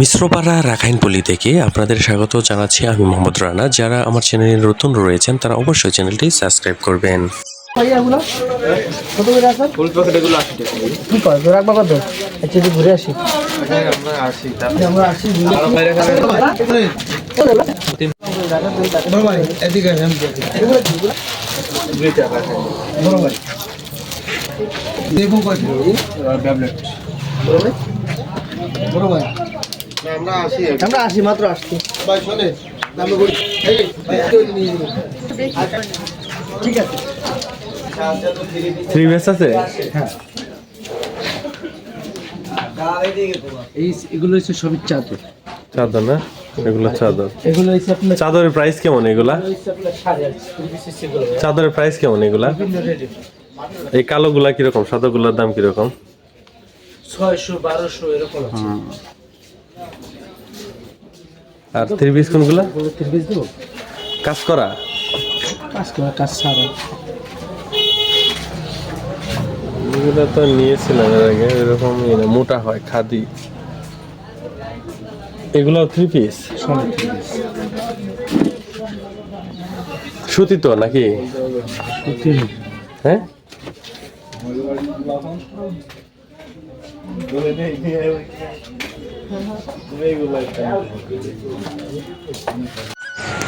মিশ্রপাড়া রাখাইনপল্লী থেকে আপনাদের স্বাগত জানাচ্ছি আমি মোহাম্মদ রানা। যারা আমার চ্যানেলে নতুন রয়েছেন তারা অবশ্যই চ্যানেলটি সাবস্ক্রাইব করবেন। দেখো কত আমরা আসি আমরা আসি মাত্র আসছি। ভাই শোনে ঠিক আছে। থ্রি বেস আছে? এই এগুলো হচ্ছে সবই চাদর। চাদর না? এগুলো চাদর। এগুলো হচ্ছে আপনার চাদরের প্রাইস কেমন এগুলা? চাদরের প্রাইস কেমন এগুলা? এই কালোগুলা কীরকম? সাদাগুলার দাম কীরকম? ছয়শো বারোশো এরকম আছে। আর থ্রি পিস কোনগুলা? এগুলো পিস দেবো কাজ করা? কাজ করা কাজ সারা এগুলো তো নিয়েছিলাম এর আগে এরকম মোটা হয় খাদি। এগুলো থ্রি পিস পিস সুতি তো নাকি? হ্যাঁ?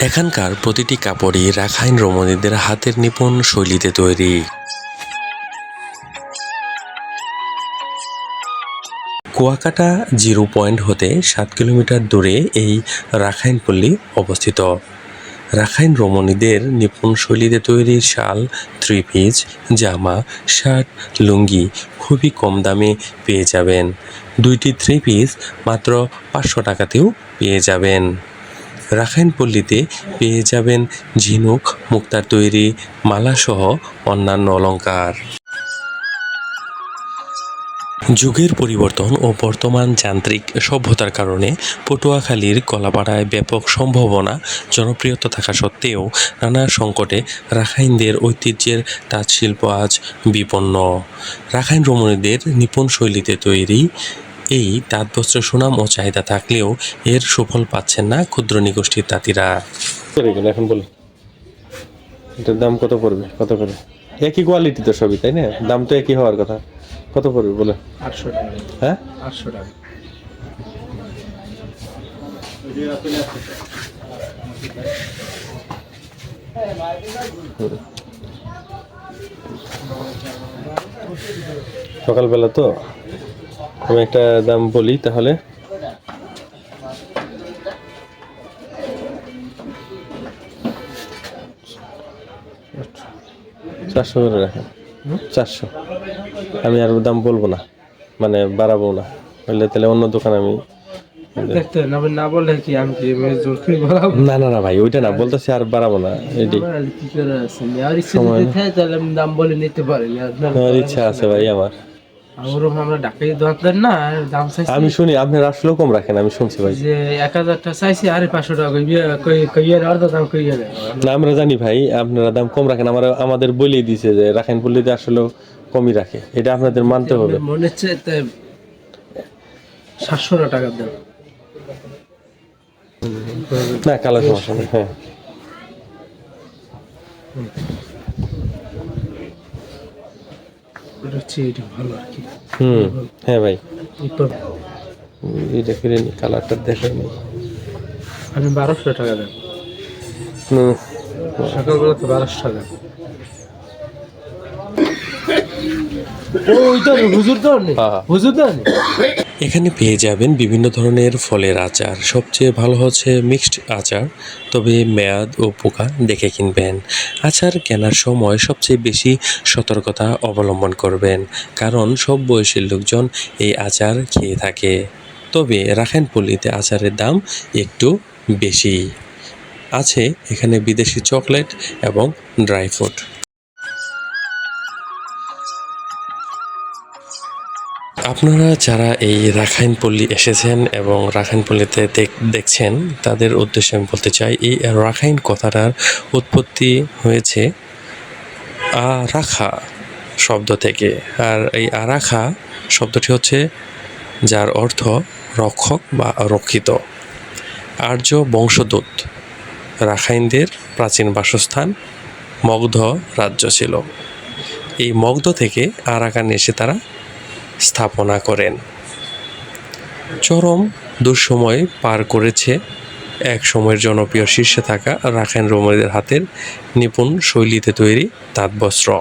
এখানকার প্রতিটি কাপড়ই রাখাইন রমণীদের হাতের নিপুণ শৈলীতে তৈরি। কুয়াকাটা জিরো পয়েন্ট হতে সাত কিলোমিটার দূরে এই রাখাইনপল্লী অবস্থিত। রাখাইন রমণীদের নিপুণ শৈলীতে তৈরি শাল থ্রি পিস জামা, শার্ট, লুঙ্গি খুবই কম দামে পেয়ে যাবেন। দুইটি থ্রি পিস মাত্র পাঁচশো টাকাতেও পেয়ে যাবেন। রাখাইন পল্লীতে পেয়ে যাবেন ঝিনুক, মুক্তার তৈরি মালাসহ অন্যান্য অলংকার। যুগের পরিবর্তন ও বর্তমান যান্ত্রিক সভ্যতার কারণে পটুয়াখালীর কলাপাড়ায় ব্যাপক সম্ভাবনা জনপ্রিয়তা থাকা সত্ত্বেও নানা সংকটে রাখাইনদের ঐতিহ্যের তাঁতশিল্প আজ বিপন্ন। রাখাইন রমণীদের নিপুণ শৈলীতে তৈরি এই তাঁতবস্ত্রের সুনাম ও চাহিদা থাকলেও এর সুফল পাচ্ছেন না ক্ষুদ্র নিগোষ্ঠীর তাঁতিরা। এখন বলো। এটার দাম কত পড়বে? কত করে? একই কোয়ালিটি তো সবই, তাই না? দাম তো একই হওয়ার কথা। কত পড়বে বলে? আটশো টাকা। হ্যাঁ? আটশো টাকা। সকালবেলা তো। আমি একটা দাম বলি তাহলে। চারশো করে রাখেন। চারশো। আমি আর দাম বলব না মানে বাড়াবো না। বললে তাহলে অন্য দোকান আমি দেখতে না না বললে কি আমি কি জোর করে বলাবো না না না ভাই ওইটা না বলতেছি আর বাড়াবো না এটি। আর ইচ্ছা আছে? তাহলে দাম বলে নিতে পারি আর আমার ইচ্ছা আছে ভাই আমার। ওরকম আমরা ঢাকাই দরকার না আর দাম চাইছি আমি শুনি আপনার আসলেও কম রাখেন আমি শুনছি ভাই। যে এক হাজারটা চাইছি আরে পাঁচশো টাকা কইয়ে অর্ধ দাম কইয়ে না আমরা জানি ভাই আপনারা দাম কম রাখেন আমরা আমাদের বলেই দিছে যে রাখেন পল্লীতে আসলে কমই রাখে। এটা আপনাদের মানতে হবে। মনে হচ্ছে সাতশো টাকার দাম। না কালো সমস্যা হ্যাঁ এটা হচ্ছে এটা ভালো আর কি হুম হ্যাঁ ভাই। এটা ফিরে নি কালারটা দেখে নি। আমি বারোশো টাকা হুম, সকালবেলা তো বারোশো টাকা। ও ওই তো হুজুর তো হ্যাঁ। হুজুর তো এখানে পেয়ে যাবেন বিভিন্ন ধরনের ফলের আচার। সবচেয়ে ভালো হচ্ছে মিক্সড আচার, তবে মেয়াদ ও পোকা দেখে কিনবেন। আচার কেনার সময় সবচেয়ে বেশি সতর্কতা অবলম্বন করবেন, কারণ সব বয়সী লোকজন এই আচার খেয়ে থাকে। তবে রাখাইন পল্লীতে আচারের দাম একটু বেশি। আছে এখানে বিদেশি চকলেট এবং ড্রাই ফ্রুট। আপনারা যারা এই রাখাইনপল্লী এসেছেন এবং রাখাইনপল্লীতে দেখ- দেখছেন, তাদের উদ্দেশ্যে আমি বলতে চাই, এই রাখাইন কথাটার উৎপত্তি হয়েছে আ রাখা শব্দ থেকে। আর এই আরাখা শব্দটি হচ্ছে যার অর্থ রক্ষক বা রক্ষিত। আর্য বংশদূত, রাখাইনদের প্রাচীন বাসস্থান মগধ রাজ্য ছিল। এই মগধ থেকে আরাকান এসে তারা স্থাপনা করেন। চরম দুঃসময় পার করেছে এক সময়ের জনপ্রিয় শীর্ষে থাকা রাখাইন রোমীদের হাতের নিপুণ শৈলীতে তৈরি তাঁতবস্ত্র।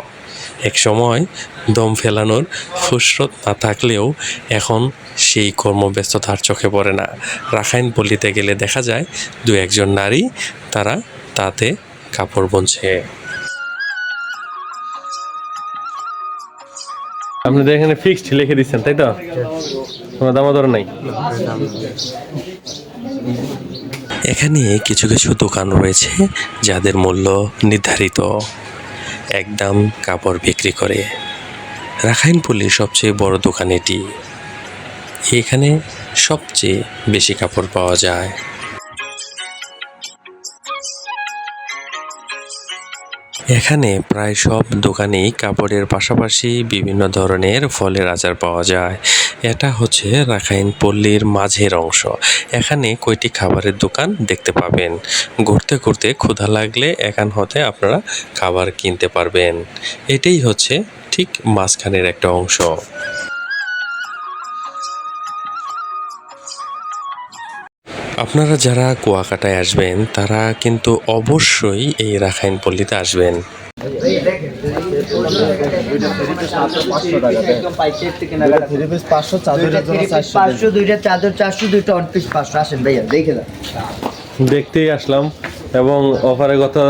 এক সময় দম ফেলানোর ফুসরত না থাকলেও এখন সেই কর্মব্যস্ততার চোখে পড়ে না। রাখাইন পল্লীতে গেলে দেখা যায় দু একজন নারী তারা তাতে কাপড় বুনছে। আপনাদের এখানে ফিক্সড লিখে দিচ্ছেন, তাই তো? কোনো দামাদর নাই। এখানে কিছু কিছু দোকান রয়েছে যাদের মূল্য নির্ধারিত। একদম কাপড় বিক্রি করে। রাখাইন রাখাইনপল্লির সবচেয়ে বড় দোকান এটি। এখানে সবচেয়ে বেশি কাপড় পাওয়া যায়। এখানে প্রায় সব দোকানেই কাপড়ের পাশাপাশি বিভিন্ন ধরনের ফলের আচার পাওয়া যায়। এটা হচ্ছে রাখাইন পল্লীর মাঝের অংশ। এখানে কয়টি খাবারের দোকান দেখতে পাবেন। ঘুরতে ঘুরতে ক্ষুধা লাগলে এখান হতে আপনারা খাবার কিনতে পারবেন। এটাই হচ্ছে ঠিক মাঝখানের একটা অংশ। আপনারা যারা কুয়াকাটায় আসবেন, তারা কিন্তু অবশ্যই এই রাখাইন পল্লীতে আসবেন। দেখতেই আসলাম এবং অফারের কথা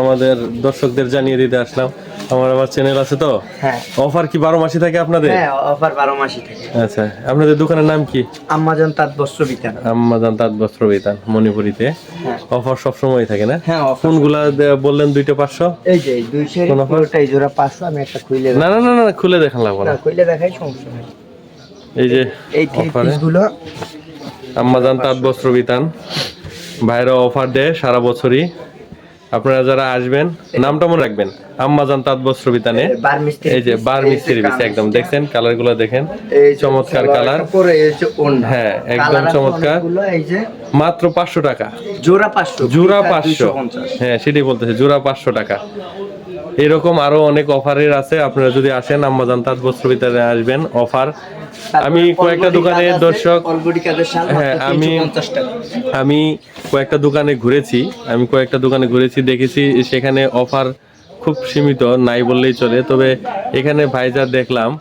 আমাদের দর্শকদের জানিয়ে দিতে আসলাম। আমার আবার চ্যানেল আছে তো? হ্যাঁ। অফার কি বারো মাসে থাকে আপনাদের? হ্যাঁ অফার বারো মাসই থাকে। আচ্ছা আপনাদের দোকানের নাম কি? আম্মাজান তাঁত বস্ত্র বিতান। আম্মাজান তাঁত বস্ত্র বিতান মণিপুরিতে। হ্যাঁ। অফার সবসময় থাকে না? হ্যাঁ। কোনগুলা বললেন দুইটা পাঁচশো? এই যে এই দুই শের কোন offer? পুরোটা এই জোড়া পাঁচশো আমি একটা খুইলে না না না না খুলে দেখান লাগবো না। খুইলে দেখাই সমস্যা নেই। এই যে এই গুলো। আম্মাজান তাঁত বস্ত্র বিতান। ভাইরা অফার দেয় সারা বছরই। আপনারা যারা আসবেন নামটা মনে রাখবেন। আম্মাজান তাঁত বস্ত্র বিতানে এই যে বার মিস্ত্রি বিছে একদম। দেখছেন? কালারগুলো দেখেন চমৎকার কালার হ্যাঁ, একদম চমৎকার। এই যে মাত্র পাঁচশো টাকা। জোড়া পাঁচশো জোড়া পাঁচশো। হ্যাঁ সেটাই বলতেছে জোড়া পাঁচশো টাকা। এরকম আরও অনেক অফারের আছে। আপনারা যদি আসেন আম্মাজান তাঁত বস্ত্র বিতানে আসবেন অফার। আমি কয়েকটা দোকানে দর্শক হ্যাঁ, আমি- আমি কয়েকটা দোকানে ঘুরেছি। আমি কয়েকটা দোকানে ঘুরেছি দেখেছি সেখানে অফার খুব সীমিত নাই বললেই চলে। তবে এখানে ভাইজার দেখলাম।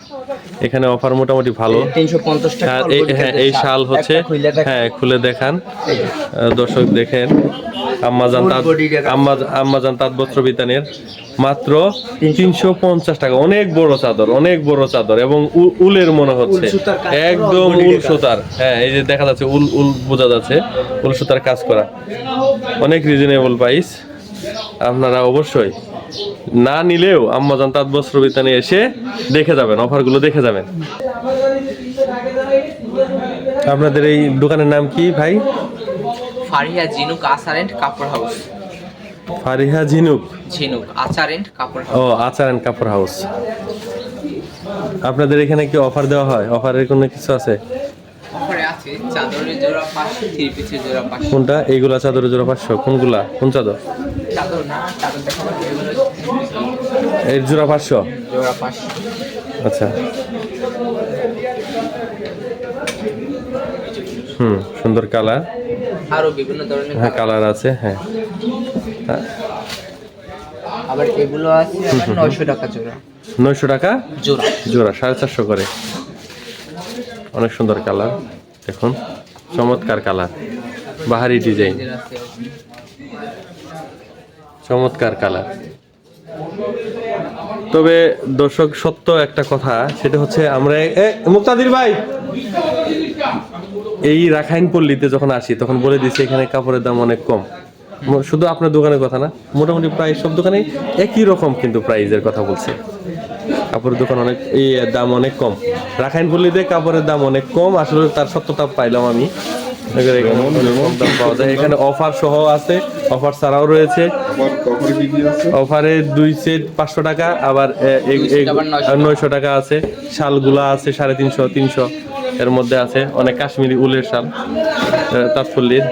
এখানে অফার মোটামুটি ভালো। 350 এই হ্যাঁ এই শাল হচ্ছে। হ্যাঁ খুলে দেখান। দর্শক দেখেন আম্মাজান আম্মাজান তাঁত বস্ত্র বিতানের মাত্র তিনশো পঞ্চাশ। টাকা। অনেক বড় চাদর অনেক বড় চাদর এবং উলের মনে হচ্ছে। একদম উল। সুতার। হ্যাঁ এই যে দেখা যাচ্ছে উল উল বোঝা যাচ্ছে। উল সুতার কাজ করা। অনেক রিজনেবল প্রাইস আপনারা অবশ্যই না নিলেও আম্মাজান তাঁত বস্ত্র বিতানে এসে দেখে যাবেন অফারগুলো দেখে যাবেন। আপনাদের এই দোকানের নাম কি ভাই? ফারিয়া ঝিনুক আচার এন্ড কাপড় হাউস। ফারিহা ঝিনুক? ঝিনুক আচার এন্ড কাপড় হাউস। ও আচার এন্ড কাপড় হাউস। আপনাদের এখানে কি অফার দেওয়া হয়? অফারের কোনো কিছু আছে? অফারে আছে চাদরের জোড়া পাঁচশো থ্রি পিসের জোড়া পাঁচশো। কোনটা? এইগুলা চাদরের জোড়া পাঁচশো। কোনগুলা? কোন চাদর? চাদর না চাদর এর জোড়া পাঁচশো? আচ্ছা। হুম সুন্দর কালার। আরও বিভিন্ন ধরনের হ্যাঁ কালার। আছে হ্যাঁ। হ্যাঁ, আবার এগুলো আছে আবার নয়শো টাকা জোড়া। নয়শো টাকা? জোড়া। জোড়া সাড়ে চারশো করে। অনেক সুন্দর কালার দেখুন। চমৎকার কালার বাহারি ডিজাইন। চমৎকার কালার। তবে দর্শক, সত্য একটা কথা, সেটা হচ্ছে আমরা মুক্তাদির ভাই! এই রাখাইন পল্লীতে যখন আসি, তখন বলে দিচ্ছি এখানে কাপড়ের দাম অনেক কম। শুধু আপনার দোকানের কথা না, মোটামুটি প্রায় সব দোকানে একই রকম কিন্তু প্রাইজের কথা বলছে। কাপড়ের দোকান অনেক, এই দাম অনেক কম। রাখাইন পল্লীতে কাপড়ের দাম অনেক কম, আসলে তার সত্যতা পাইলাম আমি। দাম পাওয়া যায়। এখানে অফার সহ আছে। অফার ছাড়াও রয়েছে। অফারে দুই সেট পাঁচশো টাকা আবার নয়শো টাকা আছে। শালগুলা আছে সাড়ে তিনশো তিনশো। এর মধ্যে আছে অনেক কাশ্মীরি উলের শাল আহ, তাঁতপল্লীর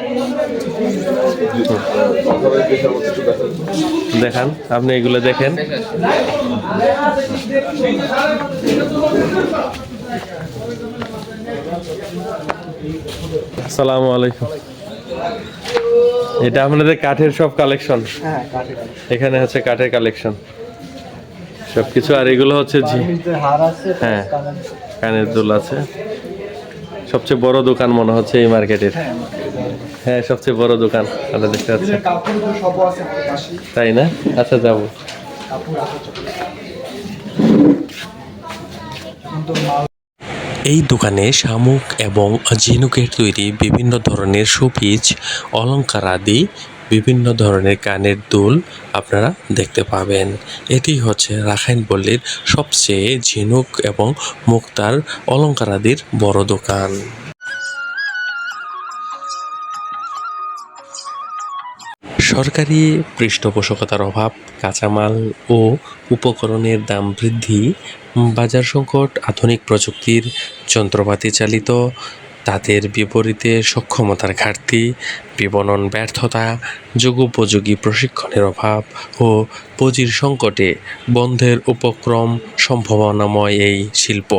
দেখান আপনি এগুলো দেখেন। আসসালামু আলাইকুম। এটা আপনাদের কাঠের সব কালেকশন হ্যাঁ এখানে হচ্ছে কাঠের কালেকশন সবকিছু আর এগুলো হচ্ছে হ্যাঁ কানের দুল আছে। সবচেয়ে বড় দোকান মনে হচ্ছে এই মার্কেটের। হ্যাঁ সবচেয়ে বড় দোকান আমরা দেখতে পাচ্ছি। তাই না? আচ্ছা যাব। এই দোকানে শামুক এবং ঝিনুকের তৈরি বিভিন্ন ধরনের শোপিস অলংকার আদি, বিভিন্ন ধরনের কানের দুল আপনারা দেখতে পাবেন। এটি হচ্ছে রাখাইন পল্লীর সবচেয়ে ঝিনুক এবং মুক্তার অলঙ্কার আদির বড় দোকান। সরকারি পৃষ্ঠপোষকতার অভাব, কাঁচামাল ও উপকরণের দাম বৃদ্ধি, বাজার সংকট, আধুনিক প্রযুক্তির যন্ত্রপাতি চালিত তাদের বিপরীতে সক্ষমতার ঘাটতি, বিপণন ব্যর্থতা, যুগোপযোগী প্রশিক্ষণের অভাব ও পুঁজির সংকটে বন্ধের উপক্রম সম্ভাবনাময় এই শিল্প।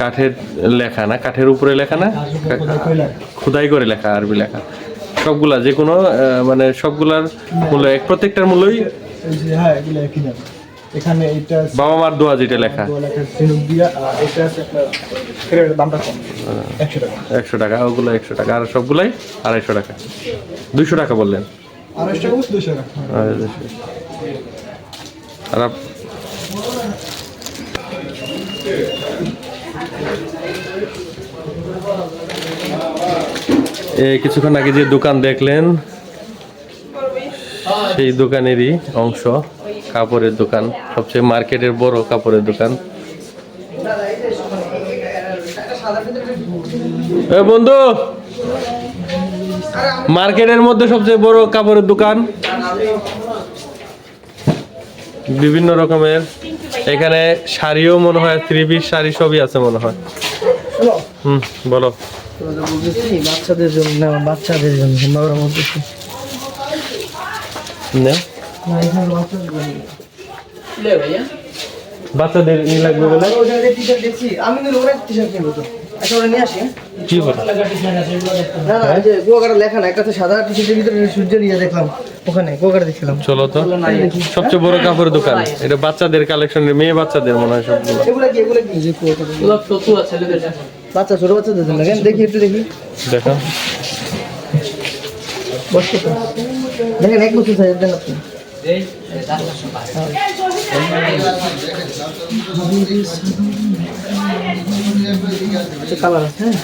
কাঠের লেখা না? কাঠের উপরে লেখা না? খুদাই করে লেখা আরবি লেখা। সবগুলা যে কোনো মানে সবগুলার মূল্য এক প্রত্যেকটার মূল্যই হ্যাঁ এখানে এটা বাবা মার দোয়া যেটা লেখা। এটা দামটা কম একশো টাকা। একশো টাকা ওগুলো একশো টাকা আর সবগুলাই আড়াইশো টাকা। দুইশো টাকা বললেন। আড়াইশো টাকা দুশো টাকা। আর আপ- এই কিছুক্ষণ আগে যে দোকান দেখলেন, সেই দোকানেরই অংশ, কাপড়ের দোকান, সবচেয়ে মার্কেটের বড় কাপড়ের দোকান। বন্ধু, মার্কেটের মধ্যে সবচেয়ে বড় কাপড়ের দোকান। বিভিন্ন রকমের, এখানে শাড়িও মনে হয়, থ্রি পিস শাড়ি সবই আছে মনে হয়। হুম, বলো। বাচ্চাদের জন্য না বাচ্চাদের জন্য নে। বাচ্চাদের ই লাগবে বলে? আমি কিন্তু ওরা টি শার্ট কিনবো তো। আচ্ছা ওরা নিয়ে আসি হ্যাঁ? কি বলে না না যে কুয়াকাটা লেখা না একটা সাদা টি শার্টের ভিতরে সূর্যের ইয়ে দেখলাম ওখানে দেখছিলাম। চলো তো। সবচেয়ে বড় কাপড়ের দোকান। এটা বাচ্চাদের কালেকশনের মেয়ে বাচ্চাদের মনে হয় সবগুলো। এগুলো কি এগুলো কি? যে কুয়াকাটা বাচ্চা ছোট বাচ্চাদের জন্য কেন দেখি একটু দেখি। দেখো। বসতে তো দেখেন এক বছর সাইজ দেন আপনি। কালার আছে হ্যাঁ।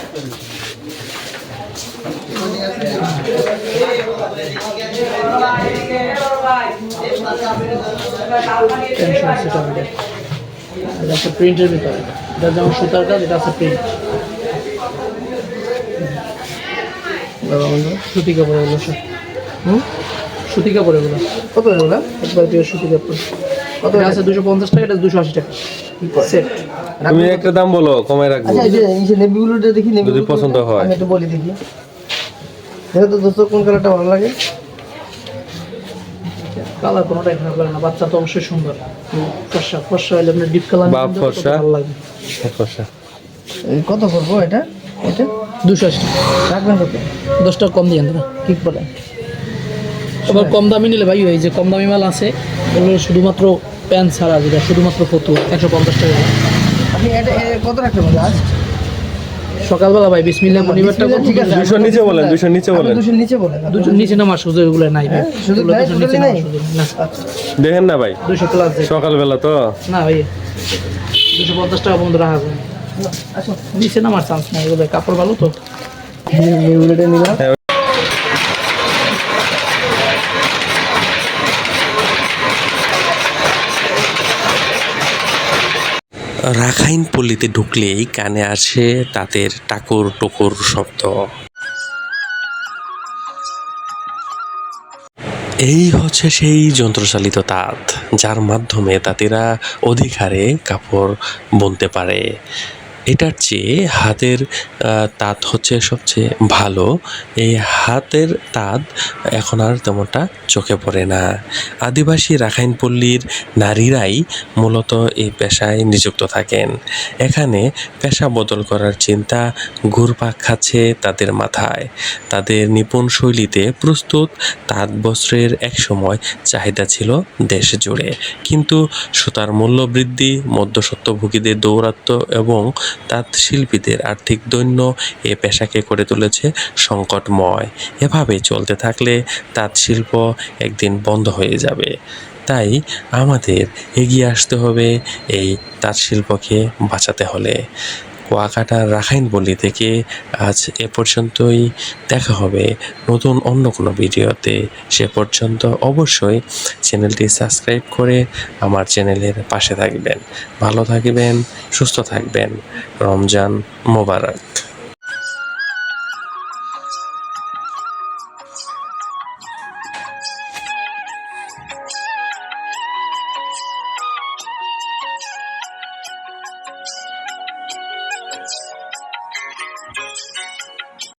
প্রিন্টের ভিতরে। এটা যেমন সুতার কাজ এটা আছে প্রিন্ট বাবা বন্ধু সুতি কাপড় এগুলো সব। হুম? সুতি কাপড় এগুলো। কত এগুলো? একবার পিওর সুতি কাপড়। কত আছে দুশো পঞ্চাশ টাকা এটা দুশো আশি টাকা। সেট তুমি একটা দাম বলো কমাই রাখব। আচ্ছা এই যে এই যে দেখি নেভি যদি পছন্দ হয়। আমি একটু বলি দেখি। দেখো তো দোস্ত কোন কালারটা ভালো লাগে? কালার কোনোটাই খারাপ লাগে না বাচ্চা তো অবশ্যই সুন্দর। ফর্সা ফর্সা হলে আপনার ডিপ কালার বা ফর্সা। ভালো লাগে ফর্সা। কত করব এটা? এটা? দুশো আশি। রাখবেন কত? দশ টাকা কম দিয়ে না কি বলে আবার কম দামি নিলে ভাই এই যে কম দামি মাল আছে ওগুলো শুধুমাত্র প্যান্ট ছাড়া যেটা শুধুমাত্র ফতুয়া একশো পঞ্চাশ টাকা। আপনি এটা কত সকালবেলা ভাই বিসমিল্লাহ পরিবারটা ঠিক আছে দুশোর নিচে বলেন দুশোর নিচে বলেন। দুশোর নিচে বলেন দুটো নিচে নামার সুযোগ এগুলো নাই ভাই। সুযোগ নাই, দুশোর সুযোগ নিচে নামার সুযোগ না। দেখেন না ভাই দুশো প্লাস সকালবেলা তো। না ভাই দুশো পঞ্চাশ টাকা পর্যন্ত রাখা যায়। চান্স নাই এগুলো কাপড় ভালো তো। রাখাইন পল্লীতে ঢুকলেই কানে আসে তাদের টাকুর টুকুর শব্দ। এই হচ্ছে সেই যন্ত্রচালিত তাঁত, যার মাধ্যমে তাঁতিরা অধিকারে কাপড় বুনতে পারে। এটার চেয়ে হাতের তাঁত হচ্ছে সবচেয়ে ভালো। এই হাতের তাঁত এখন আর তেমনটা চোখে পড়ে না। আদিবাসী রাখাইন পল্লীর নারীরাই মূলত এই পেশায় নিযুক্ত থাকেন। এখানে পেশা বদল করার চিন্তা ঘুরপাক খাচ্ছে তাদের মাথায়। তাদের নিপুণ শৈলীতে প্রস্তুত তাঁত বস্ত্রের একসময় চাহিদা ছিল দেশ জুড়ে। কিন্তু সুতার মূল্য বৃদ্ধি মধ্যসত্ত্বভোগীদের দৌরাত্ম্য এবং তাঁত শিল্পীদের আর্থিক দৈন্য এ পেশাকে করে তুলেছে সংকটময়। এভাবে চলতে থাকলে তাঁত শিল্প একদিন বন্ধ হয়ে যাবে। তাই আমাদের এগিয়ে আসতে হবে এই তাঁত শিল্পকে বাঁচাতে হলে। কুয়াকাটার রাখাইন বলি থেকে আজ এ পর্যন্তই দেখা হবে নতুন অন্য কোনো ভিডিওতে। সে পর্যন্ত অবশ্যই চ্যানেলটি সাবস্ক্রাইব করে আমার চ্যানেলের পাশে থাকবেন। ভালো থাকবেন, সুস্থ থাকবেন। রমজান মোবারক।